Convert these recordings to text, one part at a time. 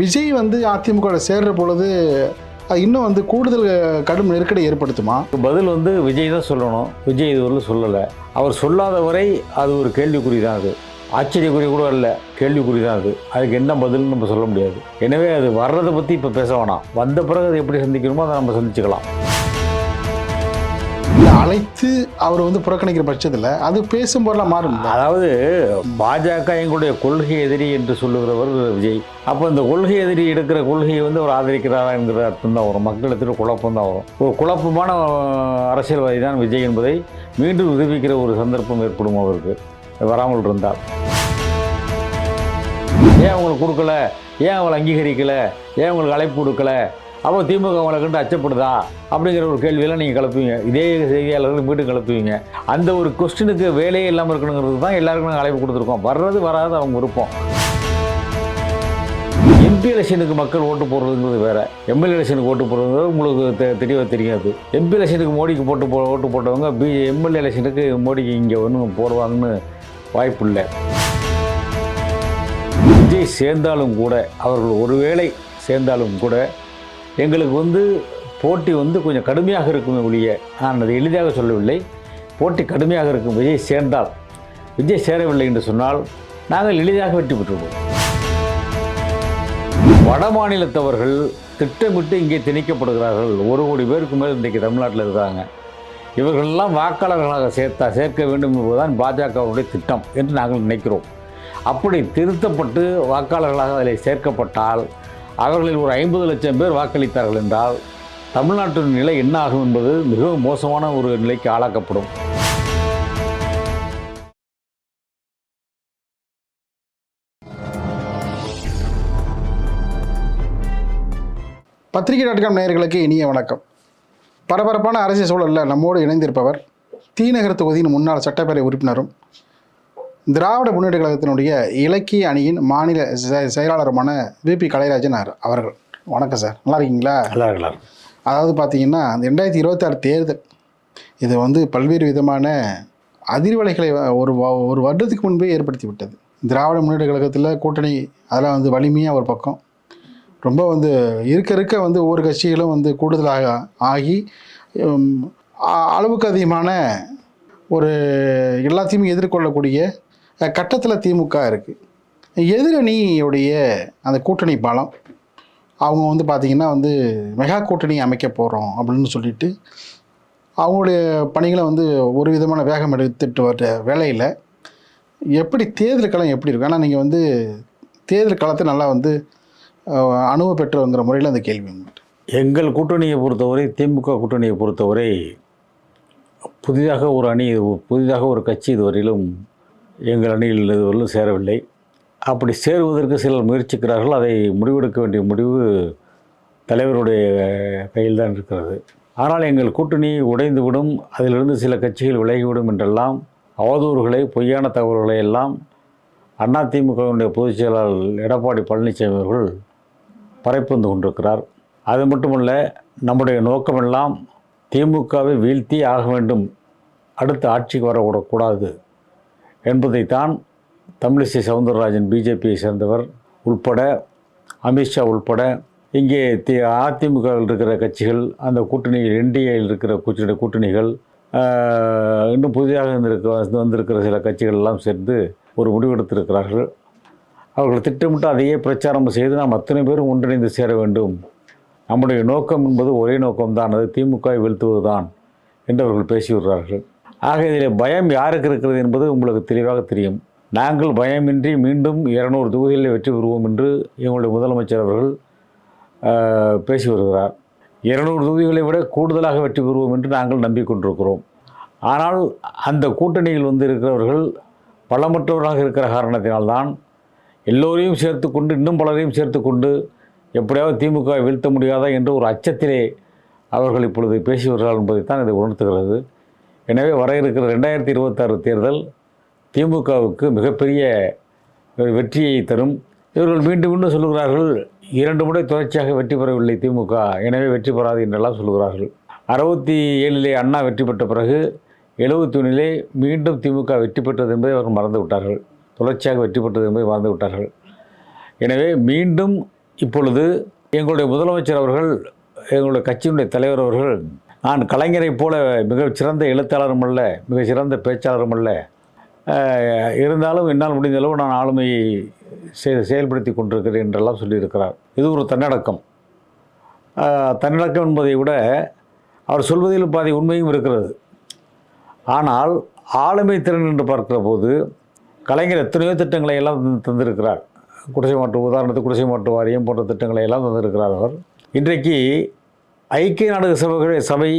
விஜய் வந்து அதிமுக சேர்ற பொழுது இன்னும் வந்து கூடுதல் கடும் நெருக்கடி ஏற்படுத்துமா? பதில் வந்து விஜய் தான் சொல்லணும். விஜய் இதுவரையிலும் சொல்லலை. அவர் சொல்லாத வரை அது ஒரு கேள்விக்குறி தான் அது. ஆச்சரியக்குறி கூட இல்லை கேள்விக்குறி தான் அது. அதுக்கு என்ன பதில்னு நம்ம சொல்ல முடியாது. எனவே அது வர்றதை பற்றி இப்போ பேச வேணாம். வந்த பிறகு அதை எப்படி சந்திக்கணுமோ அதை நம்ம சந்திச்சுக்கலாம். இல்ல, அவர் வந்து புறக்கணிக்கிற பட்சத்தில் அது பேசும்போதெல்லாம் மாறும். அதாவது பாஜக எங்களுடைய கொள்கை எதிரி என்று சொல்லுகிறவர் விஜய். அப்போ இந்த கொள்கை எதிரி எடுக்கிற கொள்கையை வந்து அவர் ஆதரிக்கிறாரா என்கிற அர்த்தம் தான் வரும். மக்களிடத்தில் குழப்பம் தான் வரும். ஒரு குழப்பமான அரசியல்வாதி தான் விஜய் என்பதை மீண்டும் நிரூபிக்கிற ஒரு சந்தர்ப்பம் ஏற்படும் அவருக்கு. வராமல் இருந்தால். ஏன் அவங்களுக்கு கொடுக்கல? ஏன் அவங்களை அங்கீகரிக்கலை? ஏன் அவங்களுக்கு அழைப்பு கொடுக்கல? அப்போ திமுக அவங்களை கண்டு அச்சப்படுதா? அப்படிங்கிற ஒரு கேள்வியெல்லாம் நீங்கள் கிளப்புவீங்க. இதே செய்தியாளர்கள் மீண்டும் கிளப்புவீங்க. அந்த ஒரு கொஸ்டினுக்கு வேலையே இல்லாமல் இருக்கணுங்கிறது தான் எல்லாருக்கும் நாங்கள் அழைப்பு கொடுத்துருக்கோம். வர்றது வராது அவங்க விருப்பம். எம்பி எலெக்ஷனுக்கு மக்கள் ஓட்டு போடுறதுங்கிறது வேற. எம்எல்ஏ எலெக்ஷனுக்கு ஓட்டு போடுறது உங்களுக்கு தெ- தெளிவாக தெரியாது. எம்பி எலெக்ஷனுக்கு மோடிக்கு போட்டு போ ஓட்டு போட்டவங்க பி எம்எல்ஏ எலெக்ஷனுக்கு மோடிக்கு இங்கே ஒன்றும் போடுவாங்கன்னு வாய்ப்பு இல்லை விஜய் சேர்ந்தாலும் கூட அவர்கள் ஒருவேளை சேர்ந்தாலும் கூட எங்களுக்கு வந்து போட்டி வந்து கொஞ்சம் கடுமையாக இருக்குமே ஒழிய நான் அதை எளிதாக சொல்லவில்லை. போட்டி கடுமையாக இருக்கும் விஜய் சேர்ந்தால். விஜய் சேரவில்லை என்று சொன்னால் நாங்கள் எளிதாக வெற்றி பெற்றுவோம் வட மாநிலத்தவர்கள் திட்டமிட்டு இங்கே திணிக்கப்படுகிறார்கள். ஒரு கோடி பேருக்கு மேல் இன்றைக்கு தமிழ்நாட்டில் இருக்காங்க இவர்களெல்லாம் வாக்காளர்களாக சேர்த்தா சேர்க்க வேண்டும் என்பதுதான் பாஜகவுடைய திட்டம் என்று நாங்கள் நினைக்கிறோம். அப்படி திருத்தப்பட்டு வாக்காளர்களாக அதில் சேர்க்கப்பட்டால் அவர்களில் ஒரு ஐம்பது லட்சம் பேர் வாக்களித்தார்கள் என்றால் தமிழ்நாட்டின் நிலை என்ன ஆகும் என்பது மிகவும் மோசமான ஒரு நிலைக்கு ஆளாக்கப்படும். பத்திரிகை டாட் காம் நேயர்களுக்கு இனிய வணக்கம். பரபரப்பான அரசியல் சூழலில் நம்மோடு இணைந்திருப்பவர் தீநகர் தொகுதியின் முன்னாள் சட்டப்பேரவை உறுப்பினரும் திராவிட முன்னேற்ற கழகத்தினுடைய இலக்கிய அணியின் மாநில செயலாளருமான விபி கலைராஜன் அவர்- அவர்கள். வணக்கம் சார். நல்லா இருக்கீங்களா? நல்லா இருக்கலாம் அதாவது பார்த்தீங்கன்னா அந்த ரெண்டாயிரத்தி இருபத்தாறு தேர்தல் இது வந்து பல்வேறு விதமான அதிர்வலைகளை ஒரு ஒரு வருடத்துக்கு முன்பே ஏற்படுத்தி விட்டது. திராவிட முன்னேற்ற கழகத்தில் கூட்டணி அதெல்லாம் வந்து வலிமையாக ஒரு பக்கம். ரொம்ப வந்து இருக்க இருக்க வந்து ஒவ்வொரு கட்சிகளும் வந்து கூடுதலாக ஆகி அளவுக்கு அதிகமான ஒரு எல்லாத்தையுமே எதிர்கொள்ளக்கூடிய கட்டத்தில் திமுக இருக்குது எதிரணியுடைய அந்த கூட்டணி பலம் அவங்க வந்து பார்த்திங்கன்னா வந்து மெகா கூட்டணி அமைக்க போகிறோம் அப்படின்னு சொல்லிட்டு அவங்களுடைய பணிகளை வந்து ஒரு விதமான வேகம் எடுத்துட்டு வர வேலையில் எப்படி தேர்தல் களம் எப்படி இருக்கும்? ஆனால் நீங்கள் வந்து தேர்தல் களத்தை நல்லா வந்து அனுபவ பெற்றுங்கிற முறையில் அந்த கேள்வி எங்கள் கூட்டணியை பொறுத்தவரை திமுக கூட்டணியை பொறுத்தவரை புதிதாக ஒரு அணி புதிதாக ஒரு கட்சி இதுவரையிலும் எங்கள் அணியில் இதுவரையிலும் சேரவில்லை. அப்படி சேருவதற்கு சிலர் முயற்சிக்கிறார்கள். அதை முடிவெடுக்க வேண்டிய முடிவு தலைவருடைய கையில் தான் இருக்கிறது. ஆனால் எங்கள் கூட்டணி உடைந்துவிடும். அதிலிருந்து சில கட்சிகள் விலகிவிடும் என்றெல்லாம் அவதூறுகளை பொய்யான தகவல்களை எல்லாம் அதிமுகவினுடைய பொதுச் செயலாளர் எடப்பாடி பழனிசாமி அவர்கள் பறைப்புந்து கொண்டிருக்கிறார். அது மட்டுமல்ல நம்முடைய நோக்கமெல்லாம் திமுகவை வீழ்த்தி ஆக வேண்டும். அடுத்த ஆட்சிக்கு வரக்கூடாது என்பதைத்தான் தமிழிசை சவுந்தரராஜன் பிஜேபியை சேர்ந்தவர் உள்பட அமித்ஷா உள்பட இங்கே தி அதிமுகவில் இருக்கிற கட்சிகள் அந்த கூட்டணியில் என்டிஏயில் இருக்கிற கூட்டணி கூட்டணிகள் இன்னும் புதிதாக வந்திருக்க வந்திருக்கிற சில கட்சிகள் எல்லாம் சேர்ந்து ஒரு முடிவெடுத்திருக்கிறார்கள். அவர்கள் திட்டமிட்டு அதையே பிரச்சாரம் செய்து நாம் அத்தனை பேரும் ஒன்றிணைந்து சேர வேண்டும். நம்முடைய நோக்கம் என்பது ஒரே நோக்கம்தான் அது திமுகவை வீழ்த்துவதுதான் என்று அவர்கள் பேசி வருகிறார்கள் ஆக இதில் பயம் யாருக்கு இருக்கிறது என்பது உங்களுக்கு தெளிவாக தெரியும். நாங்கள் பயமின்றி மீண்டும் இருநூறு தொகுதிகளில் வெற்றி பெறுவோம் என்று எங்களுடைய முதலமைச்சர் அவர்கள் பேசி வருகிறார். இருநூறு தொகுதிகளை விட கூடுதலாக வெற்றி பெறுவோம் என்று நாங்கள் நம்பிக்கொண்டிருக்கிறோம். ஆனால் அந்த கூட்டணியில் வந்து இருக்கிறவர்கள் பலமற்றவர்களாக இருக்கிற காரணத்தினால்தான் எல்லோரையும் சேர்த்து கொண்டு இன்னும் பலரையும் சேர்த்து கொண்டு எப்படியாவது திமுக வீழ்த்த முடியாதா என்ற ஒரு அச்சத்திலே அவர்கள் இப்பொழுது பேசி வருகிறார்கள் என்பதைத்தான் இதை உணர்த்துகிறது. எனவே வர இருக்கிற ரெண்டாயிரத்தி இருபத்தாறு தேர்தல் திமுகவுக்கு மிகப்பெரிய ஒரு வெற்றியை தரும். இவர்கள் மீண்டும் மீண்டும் சொல்லுகிறார்கள் இரண்டு முறை தொடர்ச்சியாக வெற்றி பெறவில்லை திமுக எனவே வெற்றி பெறாது என்றெல்லாம் சொல்லுகிறார்கள். அறுபத்தி ஏழிலே அண்ணா வெற்றி பெற்ற பிறகு எழுபத்தி ஒன்றிலே மீண்டும் திமுக வெற்றி பெற்றது என்பதை அவர்கள் மறந்து விட்டார்கள். தொடர்ச்சியாக வெற்றி பெற்றது என்பதை மறந்து விட்டார்கள். எனவே மீண்டும் இப்பொழுது எங்களுடைய முதலமைச்சர் அவர்கள் எங்களுடைய கட்சியினுடைய தலைவர் அவர்கள் நான் கலைஞரைப் போல மிக சிறந்த எழுத்தாளரும் அல்ல மிக சிறந்த பேச்சாளரும் அல்ல. இருந்தாலும் என்னால் முடிந்த அளவு நான் ஆளுமையை செ செயல்படுத்தி கொண்டிருக்கிறேன் என்றெல்லாம் சொல்லியிருக்கிறார். இது ஒரு தன்னடக்கம். தன்னடக்கம் என்பதை விட அவர் சொல்வதில் பாதி உண்மையும் இருக்கிறது. ஆனால் ஆளுமை திறன் என்று பார்க்கிற போது கலைஞர் எத்தனையோ திட்டங்களை எல்லாம் தந்திருக்கிறார். குடிசை மாற்று உதாரணத்துக்கு குடிசை மாற்று வாரியம் போன்ற திட்டங்களை எல்லாம் தந்திருக்கிறார் அவர். இன்றைக்கு ஐக்கிய நாடுகள் சபை சபை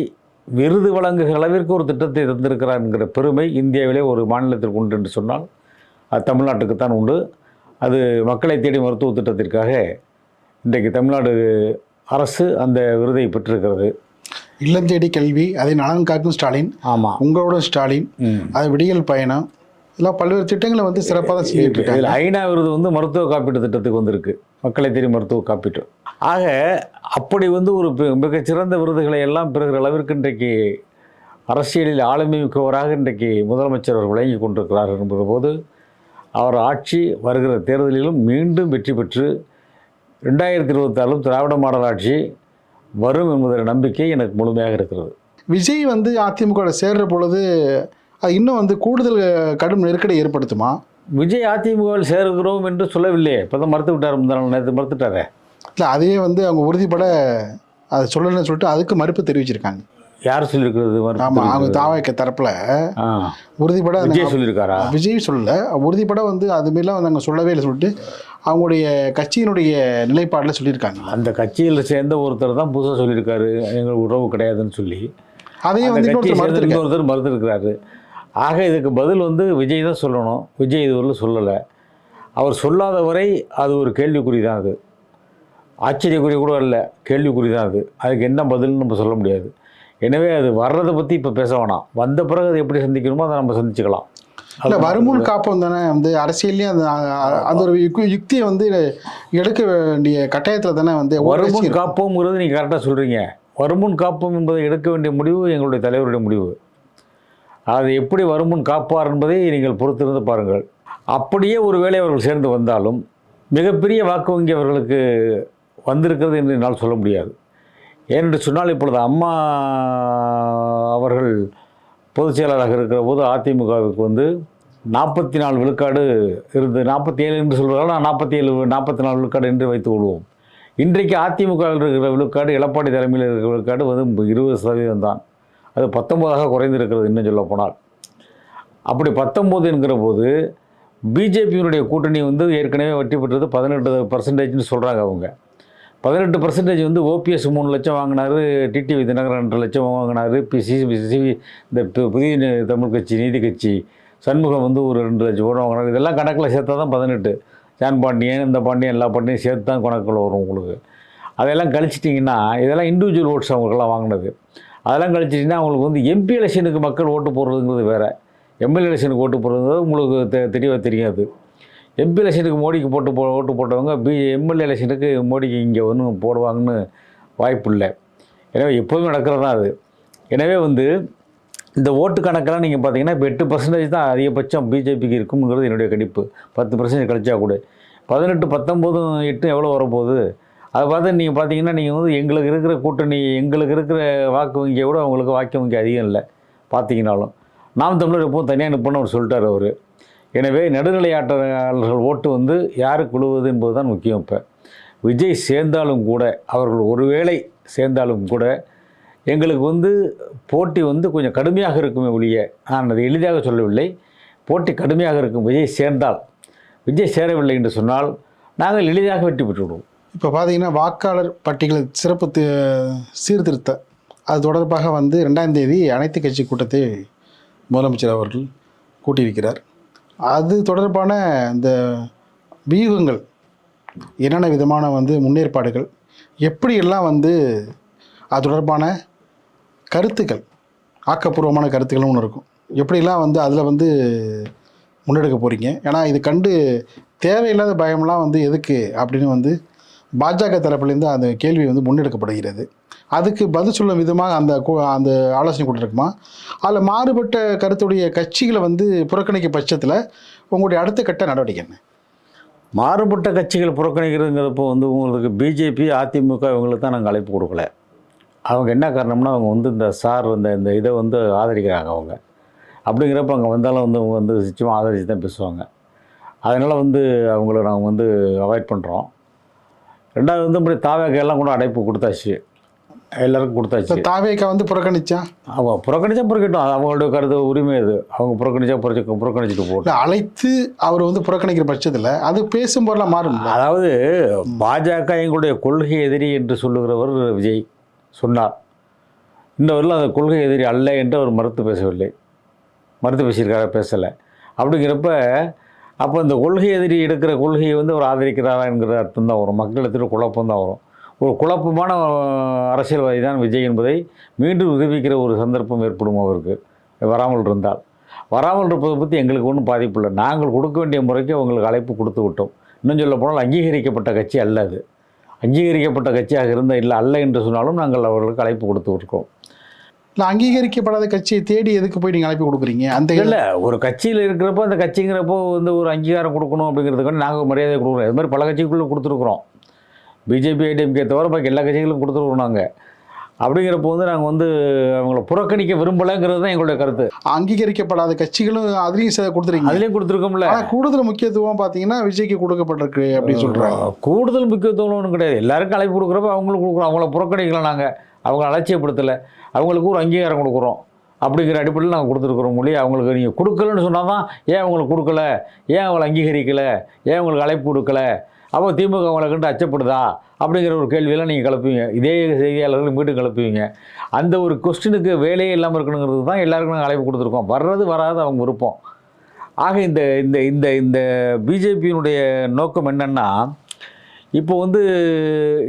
விருது வழங்குகிற அளவிற்கு ஒரு திட்டத்தை தந்திருக்கிறார் என்கிற பெருமை இந்தியாவிலே ஒரு மாநிலத்திற்கு உண்டு என்று சொன்னால் அது தமிழ்நாட்டுக்குத்தான் உண்டு. அது மக்களை தேடி மருத்துவ திட்டத்திற்காக இன்றைக்கு தமிழ்நாடு அரசு அந்த விருதை பெற்றிருக்கிறது. இல்லம் தேடி கல்வி அதை நலன் காக்கும் ஸ்டாலின் ஆமாம் உங்களோட ஸ்டாலின் அது விடியல் பயணம் இதெல்லாம் பல்வேறு திட்டங்களை வந்து சிறப்பாக தான் செஞ்சுட்டு இருக்காங்க. ஐநா விருது வந்து மருத்துவ காப்பீட்டு திட்டத்துக்கு வந்திருக்கு. மக்களை தேடி மருத்துவ காப்பீட்டு. ஆக அப்படி வந்து ஒரு மிகச்சிறந்த விருதுகளை எல்லாம் பெறுகிற அளவிற்கு இன்றைக்கு அரசியலில் ஆளுமை மிக்கவராக இன்றைக்கு முதலமைச்சர் அவர் விளங்கி கொண்டிருக்கிறார் என்பது போது அவர் ஆட்சி வருகிற தேர்தலிலும் மீண்டும் வெற்றி பெற்று ரெண்டாயிரத்தி இருபத்தாறும் திராவிட மாடல் ஆட்சி வரும் என்பதில் நம்பிக்கை எனக்கு முழுமையாக இருக்கிறது. விஜய் வந்து அதிமுக சேர்ற பொழுது அது இன்னும் வந்து கூடுதல் கடும் நெருக்கடி ஏற்படுத்துமா? விஜய் அதிமுகவில் சேருகிறோம் என்று சொல்லவில்லையே. இப்போ தான் மறுத்து விட்டார் முந்தா நாள் நேற்று மறுத்துட்டாரே? இல்லை அதையே வந்து அவங்க உறுதிப்பட அதை சொல்லணும்னு சொல்லிட்டு அதுக்கு மறுப்பு தெரிவிச்சிருக்காங்க. யார் சொல்லியிருக்கிறது ஆமாம் அவங்க தாவாய்க்க தரப்புல உறுதிப்பட விஜய் சொல்லியிருக்காரா? விஜய் சொல்லல. உறுதிப்பட வந்து அது மாரிலாம் வந்து அவங்க சொல்லவே இல்லை சொல்லிட்டு அவங்களுடைய கட்சியினுடைய நிலைப்பாடில் சொல்லியிருக்காங்க. அந்த கட்சியில் சேர்ந்த ஒருத்தர் தான் புதுசாக சொல்லியிருக்காரு. எங்களுக்கு உறவு கிடையாதுன்னு சொல்லி. அதையும் வந்து இன்னொருத்தர் மறுத்திருக்கிறாரு. ஆக இதுக்கு பதில் வந்து விஜய் தான் சொல்லணும். விஜய் இதுவரையிலும் சொல்லலை. அவர் சொல்லாத வரை அது ஒரு கேள்விக்குறி தான் அது. ஆச்சரியக்குறி கூட இல்லை கேள்விக்குறி தான் அது. அதுக்கு என்ன பதில்னு நம்ம சொல்ல முடியாது. எனவே அது வர்றதை பற்றி இப்போ பேச வேணாம். வந்த பிறகு அதை எப்படி சந்திக்கணுமோ அதை நம்ம சந்திச்சுக்கலாம். இல்லை வருமுன் காப்பம் தானே? வந்து அரசியல்லையும் அந்த அந்த ஒரு யுக்தி- யுக்தியை வந்து எடுக்க வேண்டிய கட்டாயத்தில் தானே வந்து வருமுன். காப்போங்கிறது நீங்கள் கரெக்டாக சொல்கிறீங்க வருமுன் காப்போம் என்பதை எடுக்க வேண்டிய முடிவு எங்களுடைய தலைவருடைய முடிவு. அது எப்படி வருமுன் காப்பார் என்பதை நீங்கள் பொறுத்திருந்து பாருங்கள். அப்படியே ஒருவேளை அவர்கள் சேர்ந்து வந்தாலும் மிகப்பெரிய வாக்கு வங்கி அவர்களுக்கு வந்திருக்கிறது என்று என்னால் சொல்ல முடியாது. ஏனென்று சொன்னால் இப்பொழுது அம்மா அவர்கள் பொதுச் செயலாளராக இருக்கிற போது அதிமுகவுக்கு வந்து நாற்பத்தி நாலு விழுக்காடு இருந்து நாற்பத்தி ஏழு என்று சொல்கிறார்கள் நான் நாற்பத்தி ஏழு நாற்பத்தி நாலு விழுக்காடு என்று வைத்துக் கொள்வோம். இன்றைக்கு அதிமுகவில் இருக்கிற விழுக்காடு எடப்பாடி தலைமையில் இருக்கிற விழுக்காடு வந்து இருபது சதவீதம் தான். அது பத்தொம்போதாக குறைந்திருக்கிறது இன்னும் சொல்ல போனால். அப்படி பத்தொம்போது என்கிற போது பிஜேபியினுடைய கூட்டணி வந்து ஏற்கனவே வெற்றி பெற்றது பதினெட்டு பர்சன்டேஜ்னு சொல்கிறாங்க அவங்க. பதினெட்டு பர்சன்டேஜ் வந்து ஓபிஎஸ் மூணு லட்சம் வாங்கினாரு டிடிவி தினகரன் ரெண்டு லட்சம் வாங்கினாரு பிசி சிவி இந்த புதிய தமிழ் கட்சி நீதி கட்சி சண்முகம் வந்து ஒரு ரெண்டு லட்சம் ஓட வாங்கினாரு. இதெல்லாம் கணக்கில் சேர்த்தா தான் பதினெட்டு. ஜான் பாண்டியன் இந்த பாண்டியன் எல்லா பாண்டியும் சேர்த்து தான் கணக்கில் வரும் உங்களுக்கு. அதெல்லாம் கழிச்சிட்டிங்கன்னா இதெல்லாம் இண்டிவிஜுவல் ஓட்ஸ் அவங்களுக்கெல்லாம் வாங்கினது. அதெல்லாம் கழிச்சிட்டிங்கன்னா அவங்களுக்கு வந்து எம்பி எலெக்ஷனுக்கு மக்கள் ஓட்டு போடுறதுங்கிறது வேறு. எம்எல்ஏ எலெக்ஷனுக்கு ஓட்டு போடுறது உங்களுக்கு தெ தெரியவே தெரியாது. எம்பி எலெக்ஷனுக்கு மோடிக்கு போட்டு போ ஓட்டு போட்டவங்க பி எம்எல்ஏ எலெக்ஷனுக்கு மோடிக்கு இங்கே ஒன்றும் போடுவாங்கன்னு வாய்ப்பு இல்லை எனவே எப்போதும் நடக்கிறது தான் அது. எனவே வந்து இந்த ஓட்டு கணக்கெல்லாம் நீங்கள் பார்த்தீங்கன்னா இப்போ எட்டு பர்சன்டேஜ் தான் அதிகபட்சம் பிஜேபிக்கு இருக்குங்கிறது என்னுடைய கணிப்பு. பத்து பர்சன்டேஜ் கழிச்சா கூட. பதினெட்டு பத்தொம்போதும் எட்டும் எவ்வளோ வரப்போகுது? அதை பார்த்து நீங்கள் பார்த்தீங்கன்னா நீங்கள் வந்து எங்களுக்கு இருக்கிற கூட்டணி எங்களுக்கு இருக்கிற வாக்கு வங்கியை விட அவங்களுக்கு வாக்கு வங்கி அதிகம் இல்லை பார்த்தீங்கன்னாலும் நாம் தமிழர் எப்போவும் தனியாக நிற்போன்னு அவர் சொல்லிட்டார் அவர். எனவே நடுநிலையாட்டர்கள் ஓட்டு வந்து யாருக்கு விழுவது என்பதுதான் முக்கியம் இப்போ. விஜய் சேர்ந்தாலும் கூட அவர்கள் ஒருவேளை சேர்ந்தாலும் கூட எங்களுக்கு வந்து போட்டி வந்து கொஞ்சம் கடுமையாக இருக்குமே ஒழிய நான் அதை எளிதாக சொல்லவில்லை. போட்டி கடுமையாக இருக்கும் விஜய் சேர்ந்தால். விஜய் சேரவில்லை என்று சொன்னால் நாங்கள் எளிதாக வெற்றி பெற்றுவிடுவோம். இப்போ பார்த்தீங்கன்னா வாக்காளர் பட்டியலை சிறப்பு சீர்திருத்த அது தொடர்பாக வந்து ரெண்டாம் தேதி அனைத்து கட்சி கூட்டத்தை முதலமைச்சர் அவர்கள் கூட்டியிருக்கிறார். அது தொடர்பான இந்த வியூகங்கள் என்னென்ன விதமான வந்து முன்னேற்பாடுகள் எப்படியெல்லாம் வந்து அது தொடர்பான கருத்துக்கள் ஆக்கப்பூர்வமான கருத்துக்களும் ஒன்று இருக்கும். எப்படிலாம் வந்து அதில் வந்து முன்னெடுக்க போகிறீங்க ஏன்னா இது கண்டு தேவையில்லாத பயம்லாம் வந்து எதுக்கு அப்படின்னு வந்து பாஜக தரப்புலேருந்து அந்த கேள்வி வந்து முன்னெடுக்கப்படுகிறது. அதுக்கு பதில் சொல்லும் விதமாக அந்த கூ- அந்த ஆலோசனை கூட்டிருக்குமா அதில் மாறுபட்ட கருத்துடைய கட்சிகளை வந்து புறக்கணிக்க பட்சத்தில் உங்களுடைய அடுத்த கட்ட நடவடிக்கை என்ன? மாறுபட்ட கட்சிகள் புறக்கணிக்கிறதுங்கிறப்போ வந்து உங்களுக்கு பிஜேபி அதிமுக இவங்களுக்கு தான் நாங்கள் அழைப்பு கொடுக்கல. அவங்க என்ன காரணம்னா அவங்க வந்து இந்த சார் இந்த இந்த இதை வந்து ஆதரிக்கிறாங்க அவங்க. அப்படிங்கிறப்ப அங்கே வந்தாலும் வந்து அவங்க வந்து நிச்சயமாக ஆதரித்து தான் பேசுவாங்க. அதனால் வந்து அவங்கள நாங்கள் வந்து அவாய்ட் பண்ணுறோம் ரெண்டாவது வந்து இப்படி தாவேக்கெல்லாம் கூட அழைப்பு கொடுத்தாச்சு. எல்லாருக்கும் கொடுத்தாச்சு. தாவேக்கா வந்து புறக்கணிச்சா? அவங்க புறக்கணிச்சா புறக்கட்டும் அது அவங்களுடைய கருத்து உரிமை அது. அவங்க புறக்கணிச்சா புறக்க புறக்கணிச்சிட்டு இல்ல அழைத்து அவர் வந்து புறக்கணிக்கிற பட்சத்தில் அது பேசும்போதெல்லாம் மாறும். அதாவது பாஜக எங்களுடைய கொள்கை எதிரி என்று சொல்லுகிறவர் விஜய் சொன்னார். இன்னவரில் அந்த கொள்கை எதிரி அல்ல என்று அவர் மறுத்து பேசவில்லை. மறுத்து பேசியிருக்காரா? பேசலை. அப்படிங்கிறப்ப அப்போ இந்த கொள்கை எதிரி எடுக்கிற கொள்கையை வந்து அவர் ஆதரிக்கிறாரா என்கிற அர்த்தம் தான் வரும். மக்களிடத்தில் குழப்பம் தான் வரும். ஒரு குழப்பமான அரசியல்வாதி தான் விஜய் என்பதை மீண்டும் நிரூபிக்கிற ஒரு சந்தர்ப்பம் ஏற்படும் அவருக்கு. வராமல் இருந்தால். வராமல் இருப்பதை பற்றி எங்களுக்கு ஒன்றும் பாதிப்பு இல்லை. நாங்கள் கொடுக்க வேண்டிய முறைக்கு அவங்களுக்கு அழைப்பு கொடுத்து விட்டோம். இன்னும் சொல்ல போனால் அங்கீகரிக்கப்பட்ட கட்சி அல்ல அது. அங்கீகரிக்கப்பட்ட கட்சியாக இருந்தால் இல்லை அல்ல என்று சொன்னாலும் நாங்கள் அவர்களுக்கு அழைப்பு கொடுத்து இருக்கோம் இல்லை அங்கீகரிக்கப்படாத கட்சியை தேடி எதுக்கு போய் நீங்கள் அழைப்பு கொடுக்குறீங்க? அந்த இல்லை ஒரு கட்சியில் இருக்கிறப்போ அந்த கட்சிங்கிறப்போ வந்து ஒரு அங்கீகாரம் கொடுக்கணும் அப்படிங்கிறதுக்கு நாங்கள் மரியாதை கொடுக்குறோம். இது மாதிரி பல கட்சிக்குள்ளே கொடுத்துருக்குறோம். பிஜேபி ஐடிஎம்கே தவிர பாக்கி எல்லா கட்சிகளும் கொடுத்துருக்குறோம் நாங்கள் அப்படிங்கிறப்போ வந்து நாங்கள் வந்து அவங்கள புறக்கணிக்க விரும்பலைங்கிறது தான் எங்களுடைய கருத்து. அங்கீகரிக்கப்படாத கட்சிகளும் அதுலேயும் சில கொடுத்துருக்கீங்க அதுலேயும் கொடுத்துருக்கோம்ல. கூடுதல் முக்கியத்துவம் பார்த்தீங்கன்னா விஜய்க்கு கொடுக்கப்பட்டிருக்கு அப்படின்னு சொல்கிறாங்க கூடுதல் முக்கியத்துவம் ஒன்றும் கிடையாது. எல்லாருக்கும் அழைப்பு கொடுக்குறப்ப அவங்களுக்கு கொடுக்குறோம். அவங்கள புறக்கணிக்கலாம் நாங்கள் அவங்கள அலட்சியப்படுத்தலை. அவங்களுக்கு ஒரு அங்கீகாரம் கொடுக்குறோம். அப்படிங்கிற அடிப்படையில் நாங்கள் கொடுத்துருக்குறோம் மொழி. அவங்களுக்கு நீங்கள் கொடுக்கலன்னு சொன்னால் தான் ஏன் அவங்களுக்கு கொடுக்கல? ஏன் அவங்களை அங்கீகரிக்கலை? ஏன் அவங்களுக்கு அழைப்பு கொடுக்கல? அப்போ திமுக அவங்களை கண்டு அச்சப்படுதா? அப்படிங்கிற ஒரு கேள்வியெல்லாம் நீங்கள் கிளப்புவீங்க. இதே செய்தியாளர்கள் மீண்டும் கிளப்புவீங்க. அந்த ஒரு கொஸ்டினுக்கு வேலையே இல்லாமல் இருக்கணுங்கிறது தான் எல்லாருக்கும் நாங்கள் அழைப்பு கொடுத்துருக்கோம். வர்றது வராது அவங்க விருப்பம். ஆக இந்த இந்த இந்த இந்த பிஜேபியினுடைய நோக்கம் என்னென்னா இப்போ வந்து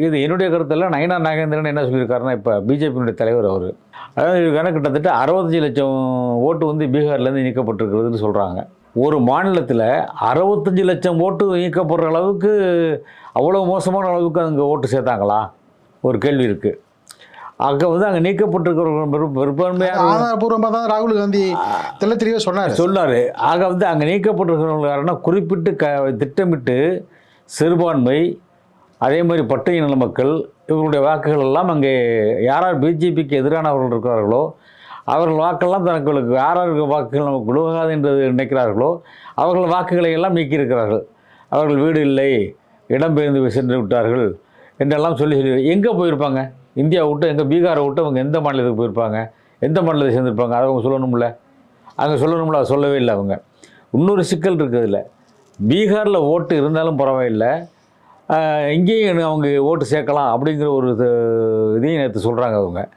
இது என்னுடைய கருத்தில் நயனா நாகேந்திரன் என்ன சொல்லியிருக்காருன்னா இப்போ பிஜேபியினுடைய தலைவர் அவர். அதாவது இதுக்கான கிட்டத்தட்ட அறுபத்தஞ்சு லட்சம் ஓட்டு வந்து பீகார்லேருந்து நீக்கப்பட்டிருக்கிறதுன்னு சொல்கிறாங்க ஒரு மாநிலத்தில் அறுபத்தஞ்சு லட்சம் ஓட்டு நீக்கப்படுற அளவுக்கு அவ்வளோ மோசமான அளவுக்கு அங்கே ஓட்டு சேர்த்தாங்களா? ஒரு கேள்வி இருக்குது அங்கே வந்து அங்கே நீக்கப்பட்டிருக்கிற பெரும்பான்மையான ஆதாரபூர்வமாக தான் ராகுல் காந்தி தெள்ள தெளிவாக சொன்னார். சொன்னார். ஆக வந்து அங்கே நீக்கப்பட்டிருக்கிறவங்க யாருன்னா குறிப்பிட்டு க திட்டமிட்டு சிறுபான்மை அதே மாதிரி பட்டியலின மக்கள் இவர்களுடைய வாக்குகள் எல்லாம் அங்கே யாரார் பிஜேபிக்கு எதிரானவர்கள் இருக்கிறார்களோ அவர்கள் வாக்கெல்லாம் தனக்கு யாராருக்கு வாக்குகள் நமக்கு உழுகாது என்று நினைக்கிறார்களோ அவர்கள் வாக்குகளை எல்லாம் நீக்கியிருக்கிறார்கள். அவர்கள் வீடு இல்லை இடம்பெயர்ந்து சென்று விட்டார்கள் என்றெல்லாம் சொல்லி சொல்லி எங்கே போயிருப்பாங்க? இந்தியா விட்டு எங்கே பீகாரை விட்டு அவங்க எந்த மாநிலத்துக்கு போயிருப்பாங்க? எந்த மாநிலத்தை சேர்ந்துருப்பாங்க? அதை அவங்க சொல்லணும்ல. அங்கே சொல்லணும்ல அதை சொல்லவே இல்லை அவங்க. இன்னொரு சிக்கல் இருக்குது இதில். பீகாரில் ஓட்டு இருந்தாலும் பரவாயில்லை. இங்கேயும் அவங்க ஓட்டு சேர்க்கலாம் அப்படிங்கிற ஒரு இது- இதையும் நேற்று சொல்கிறாங்க அவங்க.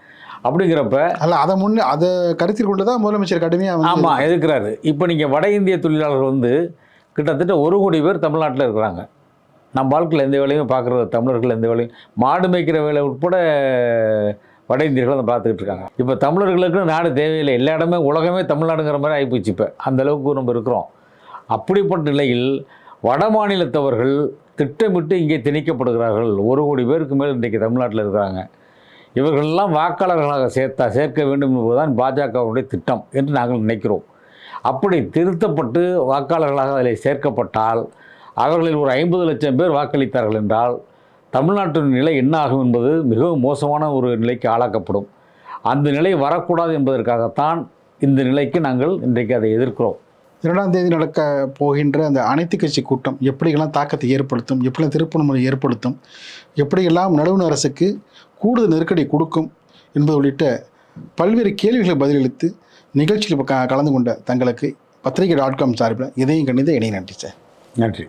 அப்படிங்கிறப்ப அல்ல அதை முன்னே அதை கருத்தில் கொண்டு தான் முதலமைச்சர் கடுமையாக ஆமாம் எதிர்க்கிறாரு இப்போ நீங்கள் வட இந்திய தொழிலாளர்கள் வந்து கிட்டத்தட்ட ஒரு கோடி பேர் தமிழ்நாட்டில் இருக்கிறாங்க. நம்ம வாழ்க்கையில் எந்த வேலையும் பார்க்குறது தமிழர்கள் எந்த வேலையும் மாடு மேய்க்கிற வேலை உட்பட வட இந்தியர்கள் அதை பார்த்துக்கிட்டு இருக்காங்க. இப்போ தமிழர்களுக்கு நாடு தேவையில்லை. எல்லா இடமே உலகமே தமிழ்நாடுங்கிற மாதிரி ஆகிப்போச்சு இப்போ. அந்த அளவுக்கு நம்ம இருக்கிறோம். அப்படிப்பட்ட நிலையில் வட மாநிலத்தவர்கள் திட்டமிட்டு இங்கே திணிக்கப்படுகிறார்கள். ஒரு கோடி பேருக்கு மேல் இன்றைக்கு தமிழ்நாட்டில் இருக்கிறாங்க. இவர்களெல்லாம் வாக்காளர்களாக சேர்த்தா சேர்க்க வேண்டும் என்பதுதான் பாஜகவுடைய திட்டம் என்று நாங்கள் நினைக்கிறோம். அப்படி திருத்தப்பட்டு வாக்காளர்களாக அதில் சேர்க்கப்பட்டால் அவர்களில் ஒரு ஐம்பது லட்சம் பேர் வாக்களித்தார்கள் என்றால் தமிழ்நாட்டின் நிலை என்ன ஆகும் என்பது மிகவும் மோசமான ஒரு நிலைக்கு ஆளாக்கப்படும். அந்த நிலை வரக்கூடாது என்பதற்காகத்தான் இந்த நிலைக்கு நாங்கள் இன்றைக்கு அதை எதிர்க்கிறோம். இரண்டாம் தேதி நடக்க போகின்ற அந்த அனைத்து கட்சி கூட்டம் எப்படியெல்லாம் தாக்கத்தை ஏற்படுத்தும் எப்படிலாம் திருப்பணமுறை ஏற்படுத்தும் எப்படியெல்லாம் நடுவண் அரசுக்கு கூடுதல் நெருக்கடி கொடுக்கும் என்பது உள்ளிட்ட பல்வேறு கேள்விகளை பதிலளித்து நிகழ்ச்சியில் க- கலந்து கொண்ட தங்களுக்கு பத்திரிகை டாட் காம் சார்பில் இதையும் கணித இணைய நன்றி சார். நன்றி.